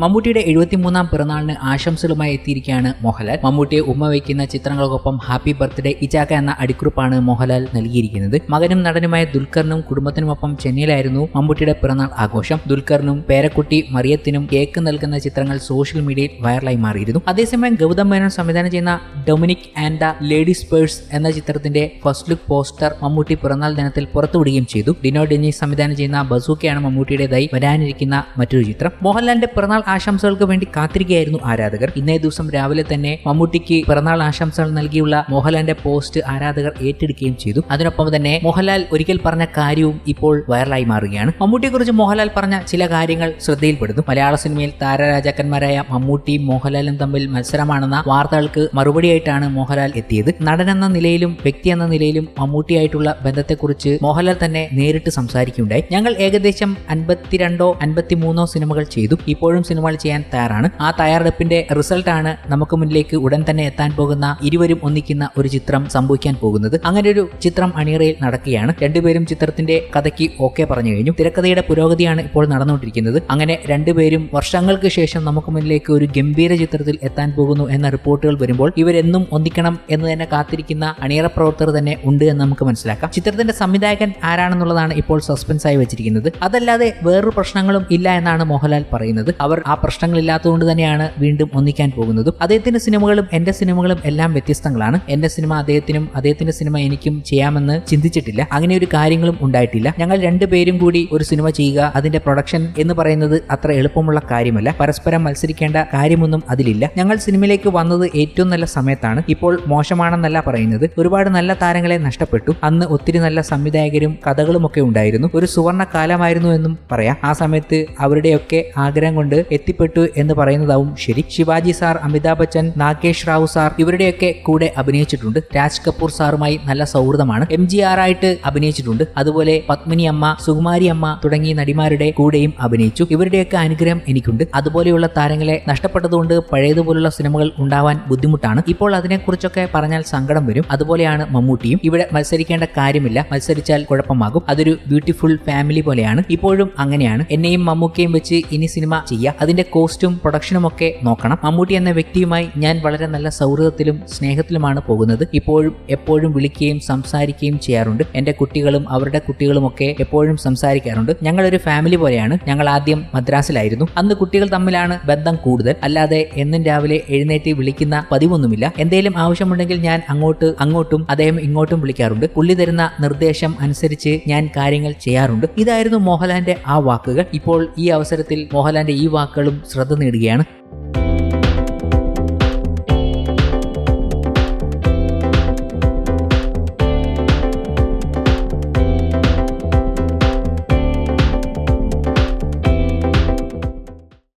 മമ്മൂട്ടിയുടെ എഴുപത്തിമൂന്നാം പിറന്നാളിന് ആശംസകളുമായി എത്തിയിരിക്കുകയാണ് മോഹൻലാൽ. മമ്മൂട്ടിയെ ഉമ്മ വയ്ക്കുന്ന ചിത്രങ്ങൾക്കൊപ്പം ഹാപ്പി ബർത്ത്ഡേ ഇജാക്ക എന്ന അടിക്കുറിപ്പാണ് മോഹൻലാൽ നൽകിയിരിക്കുന്നത്. മകനും നടനുമായ ദുൽഖറിനും കുടുംബത്തിനുമൊപ്പം ചെന്നൈയിലായിരുന്നു മമ്മൂട്ടിയുടെ പിറന്നാൾ ആഘോഷം. ദുൽഖറിനും പേരക്കുട്ടി മറിയത്തിനും കേക്ക് നൽകുന്ന ചിത്രങ്ങൾ സോഷ്യൽ മീഡിയയിൽ വൈറലായി മാറിയിരുന്നു. അതേസമയം ഗൗതം മേനോൻ സംവിധാനം ചെയ്യുന്ന Dominic and the ladies purse എന്ന ചിത്രത്തിന്റെ ഫസ്റ്റ് ലുക്ക് പോസ്റ്റർ മമ്മൂട്ടി പിറന്നാൾ ദിനത്തിൽ പുറത്തുവിടുകയും ചെയ്തു. ഡിനോ ഡെന്നി സംവിധാനം ചെയ്യുന്ന ബസൂക്കയാണ് മമ്മൂട്ടിയുടേതായി വരാനിരിക്കുന്ന മറ്റൊരു ചിത്രം. മോഹൻലാലിന്റെ പിറന്നാൾ ആശംസകൾക്ക് വേണ്ടി കാത്തിരിക്കുകയായിരുന്നു ആരാധകർ. ഇന്നേ ദിവസം രാവിലെ തന്നെ മമ്മൂട്ടിക്ക് പിറന്നാൾ ആശംസകൾ നൽകിയുള്ള മോഹൻലാലിന്റെ പോസ്റ്റ് ആരാധകർ ഏറ്റെടുക്കുകയും ചെയ്തു. അതിനൊപ്പം തന്നെ മോഹൻലാൽ ഒരിക്കൽ പറഞ്ഞ കാര്യവും ഇപ്പോൾ വൈറലായി മാറുകയാണ്. മമ്മൂട്ടിയെക്കുറിച്ച് മോഹൻലാൽ പറഞ്ഞ ചില കാര്യങ്ങൾ ശ്രദ്ധയിൽപ്പെടുന്നു. മലയാള സിനിമയിൽ താരരാജാക്കന്മാരായ മമ്മൂട്ടിയും മോഹൻലാലും തമ്മിൽ മത്സരമാണെന്ന വാർത്തകൾക്ക് മറുപടിയായിട്ടാണ് മോഹൻലാൽ എത്തിയത്. നടൻ എന്ന നിലയിലും വ്യക്തി എന്ന നിലയിലും മമ്മൂട്ടിയായിട്ടുള്ള ബന്ധത്തെക്കുറിച്ച് മോഹൻലാൽ തന്നെ നേരിട്ട് സംസാരിക്കുകയുണ്ടായി. ഞങ്ങൾ ഏകദേശം അൻപത്തിരണ്ടോ അൻപത്തിമൂന്നോ സിനിമകൾ ചെയ്തു. ഇപ്പോഴും സിനിമകൾ ചെയ്യാൻ തയ്യാറാണ്. ആ തയ്യാറെടുപ്പിന്റെ റിസൾട്ടാണ് നമുക്ക് മുന്നിലേക്ക് ഉടൻ തന്നെ എത്താൻ പോകുന്ന ഇരുവരും ഒന്നിക്കുന്ന ഒരു ചിത്രം സംഭവിക്കാൻ പോകുന്നത്. അങ്ങനെ ഒരു ചിത്രം അണിയറയിൽ നടക്കുകയാണ്. രണ്ടുപേരും ചിത്രത്തിന്റെ കഥയ്ക്ക് ഓക്കെ പറഞ്ഞു കഴിഞ്ഞു. തിരക്കഥയുടെ പുരോഗതിയാണ് ഇപ്പോൾ നടന്നുകൊണ്ടിരിക്കുന്നത്. അങ്ങനെ രണ്ടുപേരും വർഷങ്ങൾക്ക് ശേഷം നമുക്ക് മുന്നിലേക്ക് ഒരു ഗംഭീര ചിത്രത്തിൽ എത്താൻ പോകുന്നു എന്ന റിപ്പോർട്ടുകൾ വരുമ്പോൾ ഇവരെന്നും ഒന്നിക്കണം എന്ന് തന്നെ കാത്തിരിക്കുന്ന അണിയറ പ്രവർത്തകർ തന്നെ ഉണ്ട് എന്ന് നമുക്ക് മനസ്സിലാക്കാം. ചിത്രത്തിന്റെ സംവിധായകൻ ആരാണെന്നുള്ളതാണ് ഇപ്പോൾ സസ്പെൻസ് ആയി വെച്ചിരിക്കുന്നത്. അതല്ലാതെ വേറൊരു പ്രശ്നങ്ങളും ഇല്ല എന്നാണ് മോഹൻലാൽ പറയുന്നത്. അവർ ആ പ്രശ്നങ്ങളില്ലാത്തതുകൊണ്ട് തന്നെയാണ് വീണ്ടും ഒന്നിക്കാൻ പോകുന്നതും. അദ്ദേഹത്തിന്റെ സിനിമകളും എന്റെ സിനിമകളും എല്ലാം വ്യത്യസ്തങ്ങളാണ്. എന്റെ സിനിമ അദ്ദേഹത്തിനും അദ്ദേഹത്തിന്റെ സിനിമ എനിക്കും ചെയ്യാമെന്ന് ചിന്തിച്ചിട്ടില്ല. അങ്ങനെ ഒരു കാര്യങ്ങളും ഉണ്ടായിട്ടില്ല. ഞങ്ങൾ രണ്ടുപേരും കൂടി ഒരു സിനിമ ചെയ്യുക അതിന്റെ പ്രൊഡക്ഷൻ എന്ന് പറയുന്നത് അത്ര എളുപ്പമുള്ള കാര്യമല്ല. പരസ്പരം മത്സരിക്കേണ്ട കാര്യമൊന്നും അതിലില്ല. ഞങ്ങൾ സിനിമയിലേക്ക് വന്നത് ഏറ്റവും നല്ല സമയത്താണ്. ഇപ്പോൾ മോശമാണെന്നല്ല പറയുന്നത്. ഒരുപാട് നല്ല താരങ്ങളെ നഷ്ടപ്പെട്ടു. അന്ന് ഒത്തിരി നല്ല സംവിധായകരും കഥകളും ഒക്കെ ഉണ്ടായിരുന്നു. ഒരു സുവർണ കാലമായിരുന്നു എന്നും പറയാം. ആ സമയത്ത് അവരുടെയൊക്കെ ആഗ്രഹം കൊണ്ട് എത്തിപ്പെട്ടു എന്ന് പറയുന്നതാവും ശരി. ശിവാജി സാർ അമിതാഭ് ബച്ചൻ നാഗേഷ് റാവു സാർ ഇവരുടെയൊക്കെ കൂടെ അഭിനയിച്ചിട്ടുണ്ട്. രാജ് കപൂർ സാറുമായി നല്ല സൗഹൃദമാണ്. എം ജി ആർ ആയിട്ട് അഭിനയിച്ചിട്ടുണ്ട്. അതുപോലെ പത്മിനി അമ്മ സുകുമാരി അമ്മ തുടങ്ങിയ നടിമാരുടെ കൂടെയും അഭിനയിച്ചു. ഇവരുടെയൊക്കെ അനുഗ്രഹം എനിക്കുണ്ട്. അതുപോലെയുള്ള താരങ്ങളെ നഷ്ടപ്പെട്ടതുകൊണ്ട് പഴയതുപോലുള്ള സിനിമകൾ ഉണ്ടാവാൻ ബുദ്ധിമുട്ടാണ്. ഇപ്പോൾ അതിനെക്കുറിച്ചൊക്കെ പറഞ്ഞാൽ സങ്കടം വരും. അതുപോലെയാണ് മമ്മൂട്ടിയും. ഇവിടെ മത്സരിക്കേണ്ട കാര്യമില്ല. മത്സരിച്ചാൽ കുഴപ്പമാകും. അതൊരു ബ്യൂട്ടിഫുൾ ഫാമിലി പോലെയാണ്. ഇപ്പോഴും അങ്ങനെയാണ്. എന്നെയും മമ്മൂക്കയും വെച്ച് ഇനി സിനിമ ചെയ്യാം. അതിന്റെ കോസ്റ്റും പ്രൊഡക്ഷനും ഒക്കെ നോക്കണം. മമ്മൂട്ടി എന്ന വ്യക്തിയുമായി ഞാൻ വളരെ നല്ല സൗഹൃദത്തിലും സ്നേഹത്തിലുമാണ് പോകുന്നത്. ഇപ്പോഴും എപ്പോഴും വിളിക്കുകയും സംസാരിക്കുകയും ചെയ്യാറുണ്ട്. എന്റെ കുട്ടികളും അവരുടെ കുട്ടികളും ഒക്കെ എപ്പോഴും സംസാരിക്കാറുണ്ട്. ഞങ്ങൾ ഒരു ഫാമിലി പോലെയാണ്. ഞങ്ങൾ ആദ്യം മദ്രാസിലായിരുന്നു. അന്ന് കുട്ടികൾ തമ്മിലാണ് ബന്ധം കൂടുതൽ. അല്ലാതെ എന്നും രാവിലെ എഴുന്നേറ്റ് വിളിക്കുന്ന പതിവൊന്നുമില്ല. എന്തെങ്കിലും ആവശ്യമുണ്ടെങ്കിൽ ഞാൻ അങ്ങോട്ട് അങ്ങോട്ടും അദ്ദേഹം ഇങ്ങോട്ടും വിളിക്കാറുണ്ട്. പുള്ളി തരുന്ന നിർദ്ദേശം അനുസരിച്ച് ഞാൻ കാര്യങ്ങൾ ചെയ്യാറുണ്ട്. ഇതായിരുന്നു മോഹൻലാലിന്റെ ആ വാക്കുകൾ. ഇപ്പോൾ ഈ അവസരത്തിൽ മോഹൻലാലിന്റെ ഈ വാക്കുകളും ശ്രദ്ധ നേടുകയാണ്.